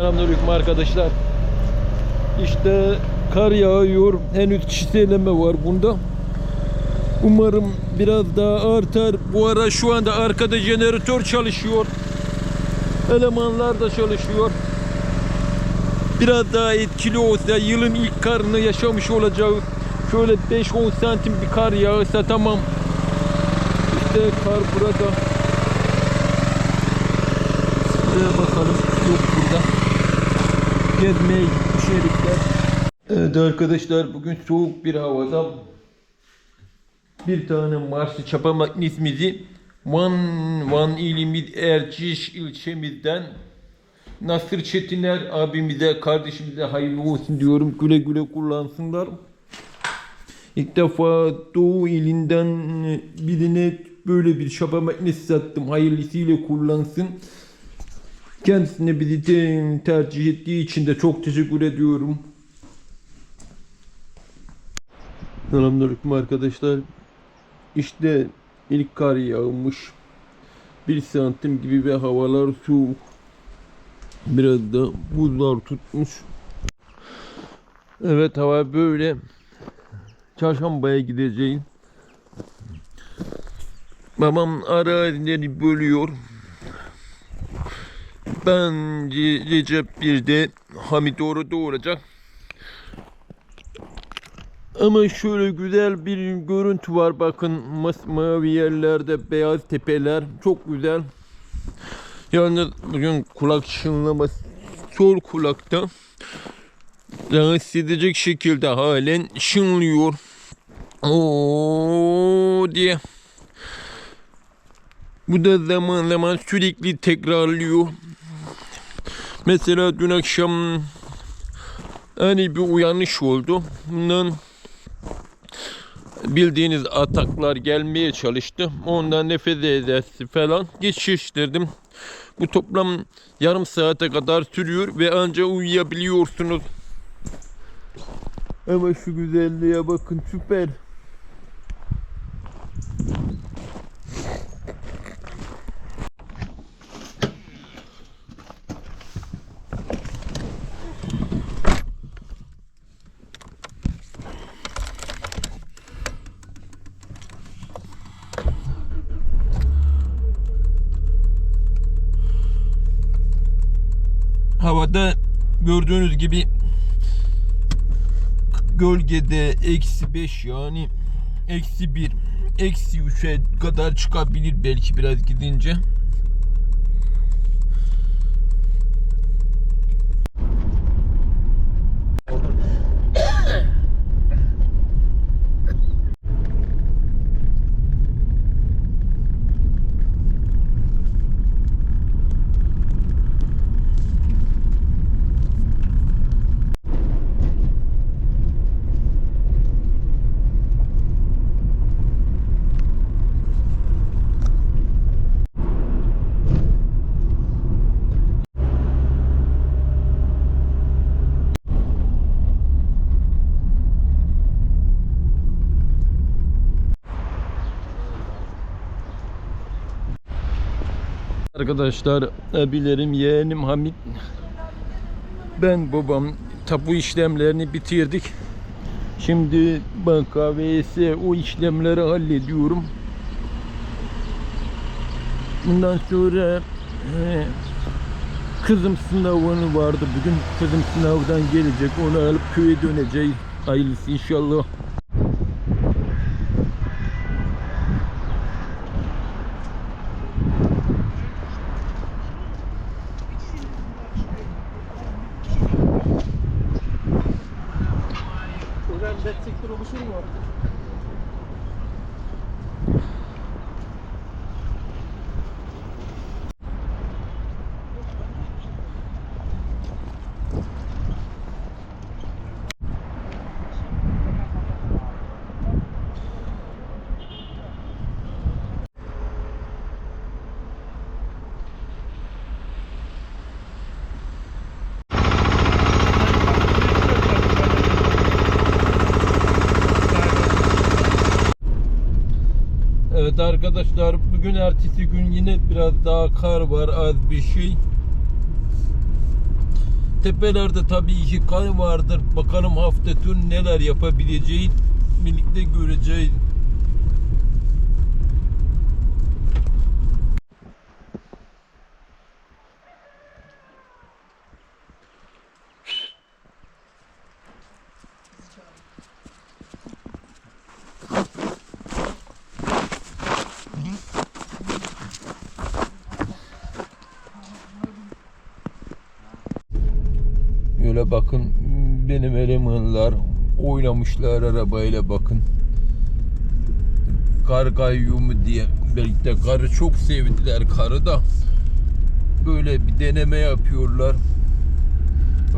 Selamünaleyküm arkadaşlar. İşte kar yağıyor. Henüz çiseleme var bunda. Umarım biraz daha artar. Bu ara şu anda arkada jeneratör çalışıyor. Elemanlar da çalışıyor. Biraz daha etkili olsa yılın ilk karını yaşamış olacağız. Şöyle 5-10 santim bir kar yağsa tamam. İşte kar burada. Buraya bakalım. Yok burada. Gezmeye gitmiş herifler. Evet arkadaşlar bugün soğuk bir havada bir tane Mars'ı çapa makinesimizi Van, Van ilimiz Erciş ilçemizden Nasır Çetiner abimize, kardeşimize hayırlı olsun diyorum. Güle güle kullansınlar. İlk defa Doğu ilinden birine böyle bir çapa makinesi sattım. Hayırlısıyla kullansın. Kendisine bizi te- tercih ettiği için de çok teşekkür ediyorum. Selamünaleyküm arkadaşlar. İşte ilk kar yağmış. Bir santim gibi ve havalar soğuk. Biraz da buzlar tutmuş. Evet hava böyle. Çarşambaya gideceğim. Babam arazileri bölüyor. Bence Recep bir de Hamit orada olacak. Ama şöyle güzel bir görüntü var bakın masmavi yerlerde beyaz tepeler çok güzel. Yalnız bugün kulak çınlaması sol kulakta rahatsız edecek şekilde halen şınlıyor. Oo diye. Bu da zaman zaman sürekli tekrarlıyor. Mesela dün akşam hani bir uyanış oldu. Bundan bildiğiniz ataklar gelmeye çalıştı. Ondan nefes edesi falan geçiştirdim. Bu toplam yarım saate kadar sürüyor ve anca uyuyabiliyorsunuz. Ama şu güzelliğe bakın süper. Havada gördüğünüz gibi gölgede eksi 5 yani eksi 1 eksi 3'e kadar çıkabilir belki biraz gidince. Arkadaşlar abilerim yeğenim Hamit ben babam tapu işlemlerini bitirdik. Şimdi banka vs o işlemleri hallediyorum. Bundan sonra e, kızım sınavını vardı bugün. Kızım sınavdan gelecek. Onu alıp köye döneceğiz. Hayırlısı inşallah. Hocam destekler oluşur mu? Evet arkadaşlar bugün ertesi gün yine biraz daha kar var az bir şey. Tepelerde tabii ki kar vardır. Bakalım hafta sonu neler yapabileceğiz. Birlikte göreceğiz. Bakın benim elemanlar oynamışlar arabayla bakın. Kar kayyumu diye birlikte karı çok sevdiler karı da böyle bir deneme yapıyorlar.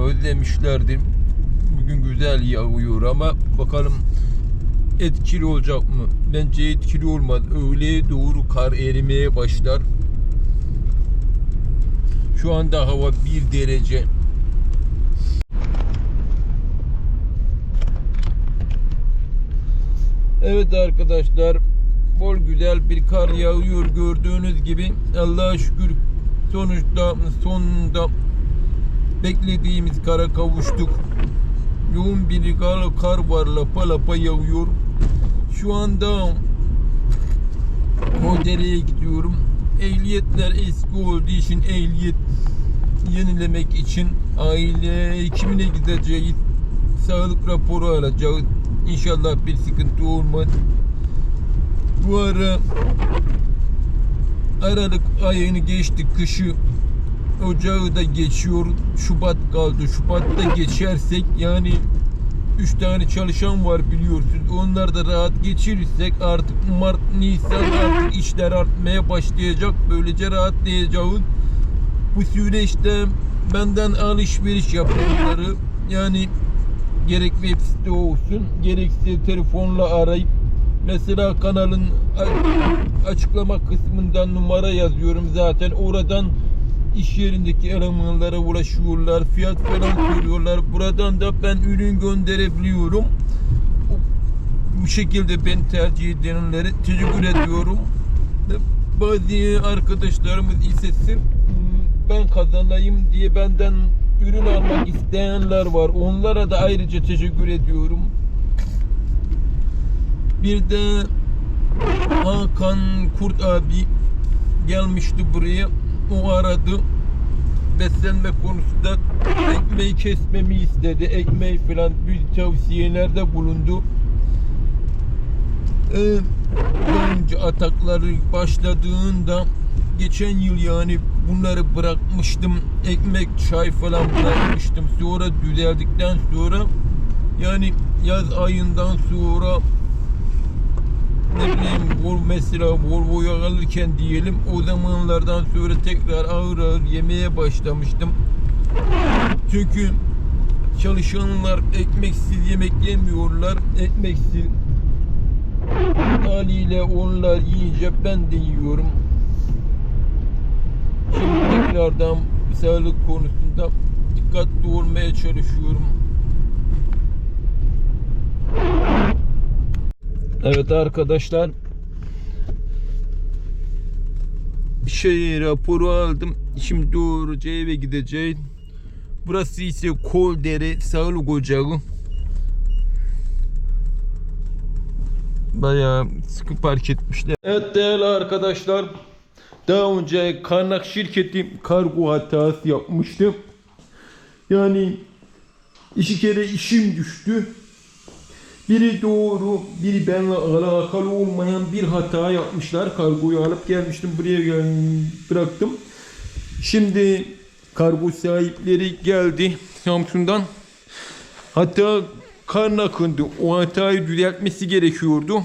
Özlemişlerdir. Bugün güzel yağıyor ama bakalım etkili olacak mı? Bence etkili olmaz. Öğleye doğru kar erimeye başlar. Şu anda hava 1 derece. Evet arkadaşlar bol güzel bir kar yağıyor gördüğünüz gibi Allah'a şükür sonuçta sonunda beklediğimiz kara kavuştuk. Yoğun bir kar, kar var lapa lapa yağıyor. Şu anda dereye gidiyorum. Ehliyetler eski olduğu için ehliyet yenilemek için aile hekimine gideceğiz. Sağlık raporu alacağız. İnşallah bir sıkıntı olmaz. Bu ara Aralık ayını geçti kışı Ocağı da geçiyor. Şubat kaldı. Şubat'ta geçersek yani 3 tane çalışan var biliyorsunuz. Onlar da rahat geçirirsek artık Mart, Nisan artık işler artmaya başlayacak. Böylece rahatlayacağız. Bu süreçte benden alışveriş yapanları yani gerek web site olsun gerekse telefonla arayıp mesela kanalın açıklama kısmından numara yazıyorum zaten. Oradan iş yerindeki elemanlara ulaşıyorlar fiyat falan soruyorlar buradan da ben ürün gönderebiliyorum. Bu şekilde ben tercih edenlere teşekkür ediyorum. Bazı arkadaşlarımız ise sırf ben kazanayım diye benden ürün almak isteyenler var. Onlara da ayrıca teşekkür ediyorum. Bir de Hakan Kurt abi gelmişti buraya. O aradı. Beslenme konusunda ekmeği kesmemi istedi. Ekmeği falan bir tavsiyelerde bulundu. Ee, önce atakları başladığında geçen yıl yani bunları bırakmıştım. Ekmek, çay falan bırakmıştım. Sonra düzeldikten sonra yani yaz ayından sonra ne bileyim Vol mesela Volvo'yu alırken diyelim o zamanlardan sonra tekrar ağır ağır yemeye başlamıştım. Çünkü çalışanlar ekmeksiz yemek yemiyorlar. Ekmeksiz haliyle onlar yiyince ben de yiyorum. Şimdi tekrardan sağlık konusunda dikkatli olmaya çalışıyorum. Evet arkadaşlar. Şey raporu aldım. Şimdi doğruca eve gideceğim. Burası ise Koldere Sağlık Ocağı. Bayağı sıkı park etmişler. Evet değerli arkadaşlar. Daha önce kaynak şirketi kargo hatası yapmıştı. Yani iki kere işim düştü. Biri doğru, biri benimle alakalı olmayan bir hata yapmışlar. Kargoyu alıp gelmiştim buraya gel- bıraktım. Şimdi kargo sahipleri geldi Samsun'dan. Hatta kan akındı. O hatayı düzeltmesi gerekiyordu.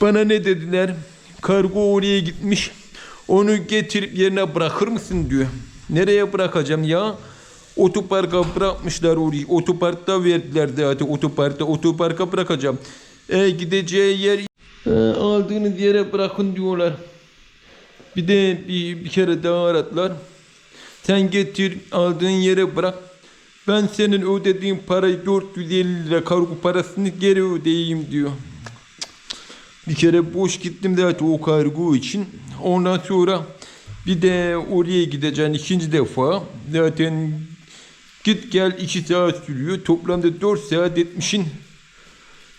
Bana ne dediler? Kargo oraya gitmiş. Onu getirip yerine bırakır mısın diyor. Nereye bırakacağım ya? Otoparka bırakmışlar orayı. Otoparkta verdiler zaten otoparkta. Otoparka bırakacağım. E, gideceği yer e, aldığınız yere bırakın diyorlar. Bir de bir, bir kere daha aradılar. Sen getir aldığın yere bırak. Ben senin ödediğin parayı 450 lira kargo parasını geri ödeyeyim diyor. Bir kere boş gittim zaten o kargo için. Ondan sonra Bir de oraya gideceksin ikinci defa. Zaten git gel 2 saat sürüyor. Toplamda 4 saat etmişin.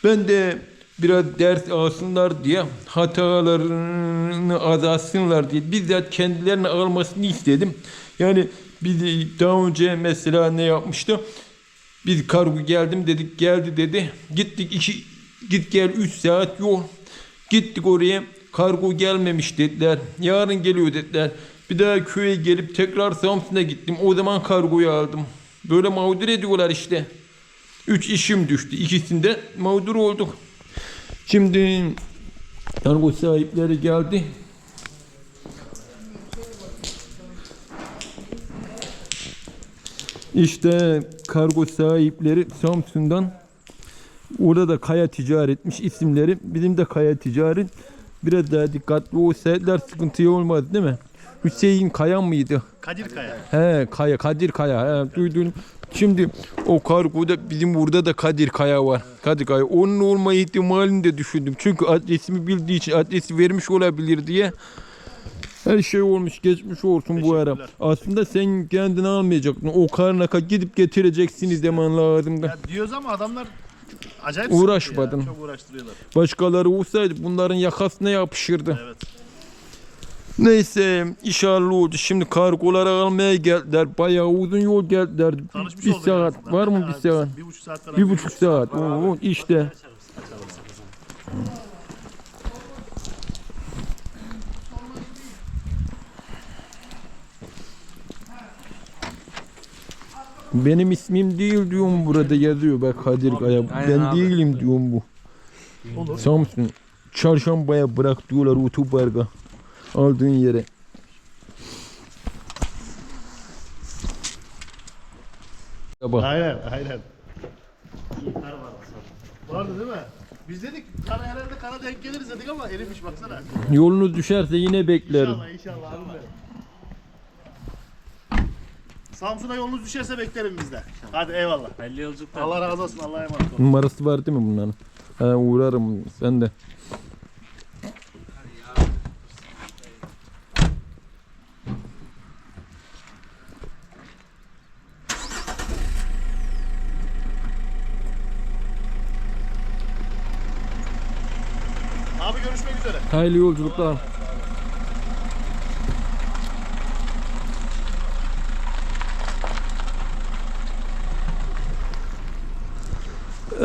Ben de biraz ders alsınlar diye hatalarını azaltsınlar diye bizzat kendilerine almasını istedim. Yani biz daha önce mesela ne yapmıştı? Biz kargo geldim dedik geldi dedi. Gittik iki git gel 3 saat yol. Gittik oraya kargo gelmemiş dediler. Yarın geliyor dediler. Bir daha köye gelip tekrar Samsun'a gittim. O zaman kargoyu aldım. Böyle mağdur ediyorlar işte. Üç işim düştü. İkisinde mağdur olduk. Şimdi kargo sahipleri geldi. İşte kargo sahipleri Samsun'dan orada da Kaya Ticaretmiş isimleri. Bizim de Kaya Ticaret. Biraz daha dikkatli olsaydılar sıkıntı olmaz değil mi? Hüseyin Kaya mıydı? Kadir Kaya. He Kaya, Kadir Kaya. He, duydum. Şimdi o kargoda bizim burada da Kadir Kaya var. Kadir Kaya. Onun olma ihtimalini de düşündüm. Çünkü adresimi bildiği için adresi vermiş olabilir diye. Her şey olmuş geçmiş olsun bu ara. Aslında sen kendini almayacaktın. O karnaka gidip getireceksiniz demen lazımdı. Ya diyoruz ama adamlar acayip Uğraşmadın. ya. Çok uğraştırıyorlar. Başkaları olsaydı bunların yakasına yapışırdı. Evet. Neyse inşallah oldu. Şimdi kargoları almaya geldiler. Bayağı uzun yol geldiler. Tanışmış bir olduk saat aslında. var mı bir saat? Bir buçuk saat falan. Bir buçuk saat. Oo, işte. Benim ismim değil diyorum burada yazıyor bak Kadir Kaya. Ben değilim diyorum bu. Olur. Samsun. Çarşambaya bırak diyorlar otoparka. Aldığın yere. Bak. Aynen aynen. Vardı değil mi? Biz dedik kara herhalde kara denk geliriz dedik ama erimiş baksana. Yolunuz düşerse yine beklerim. İnşallah inşallah benim. Samsun'a yolunuz düşerse beklerim bizde. Hadi eyvallah. Hayırlı yolculuklar. Allah razı olsun. Allah'a emanet olun. Numarası var değil mi bunların? Ha, uğrarım sen de. Abi görüşmek üzere. Hayırlı yolculuklar.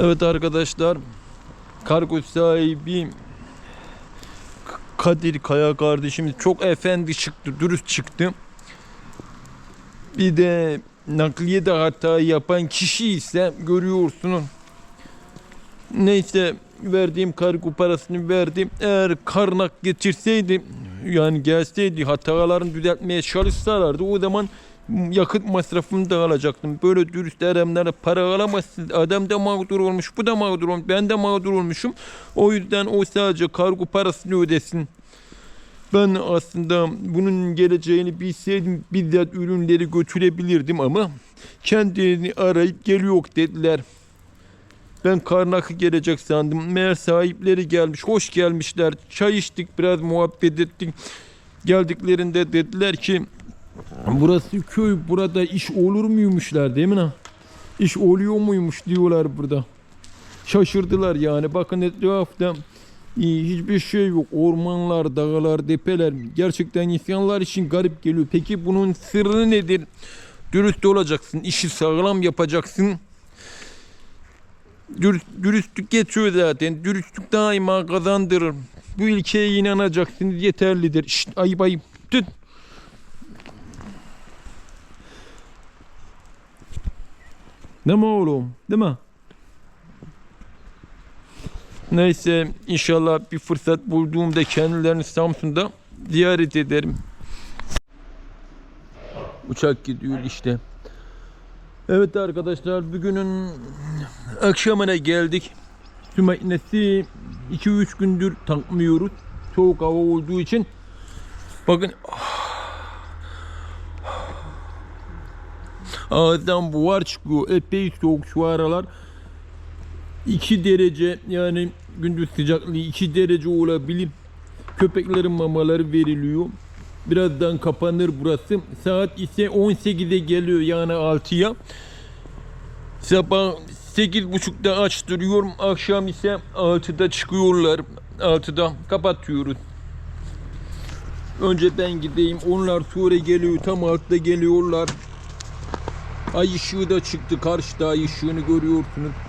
Evet arkadaşlar. Kargo sahibi Kadir Kaya kardeşimiz çok efendi çıktı, dürüst çıktı. Bir de nakliye de hata yapan kişi ise görüyorsunuz. Neyse verdiğim kargo parasını verdim. Eğer karnak getirseydi yani gelseydi hatalarını düzeltmeye çalışsalardı o zaman yakıt masrafını da alacaktım. Böyle dürüst eremlere para alamazsın. Adam da mağdur olmuş, bu da mağdur olmuş, ben de mağdur olmuşum. O yüzden o sadece kargo parasını ödesin. Ben aslında bunun geleceğini bilseydim bizzat ürünleri götürebilirdim ama kendini arayıp geliyor dediler. Ben karnakı gelecek sandım. Meğer sahipleri gelmiş. Hoş gelmişler. Çay içtik, biraz muhabbet ettik. Geldiklerinde dediler ki burası köy, burada iş olur muymuşlar değil mi? lan? İş oluyor muymuş diyorlar burada. Şaşırdılar yani. Bakın etrafta e, hiçbir şey yok. Ormanlar, dağlar, depeler. Gerçekten insanlar için garip geliyor. Peki bunun sırrı nedir? Dürüst olacaksın, işi sağlam yapacaksın. Dürüst, dürüstlük geçiyor zaten. Dürüstlük daima kazandırır. Bu ilkeye inanacaksınız yeterlidir. Şşt, ayıp ayıp. Tüt. Değil mi oğlum? Değil mi? Neyse inşallah bir fırsat bulduğumda kendilerini Samsun'da ziyaret ederim. Uçak gidiyor işte. Evet arkadaşlar bugünün akşamına geldik. Su makinesi 2-3 gündür takmıyoruz. Soğuk hava olduğu için. Bakın ağızdan buhar çıkıyor. Epey soğuk şu aralar. 2 derece yani gündüz sıcaklığı 2 derece olabilir. Köpeklerin mamaları veriliyor. Birazdan kapanır burası. Saat ise 18'e geliyor yani 6'ya. Sabah 8.30'da açtırıyorum. Akşam ise 6'da çıkıyorlar. 6'da kapatıyoruz. Önce ben gideyim. Onlar sonra geliyor. Tam altta geliyorlar. Ay ışığı da çıktı. Karşıda ay ışığını görüyorsunuz.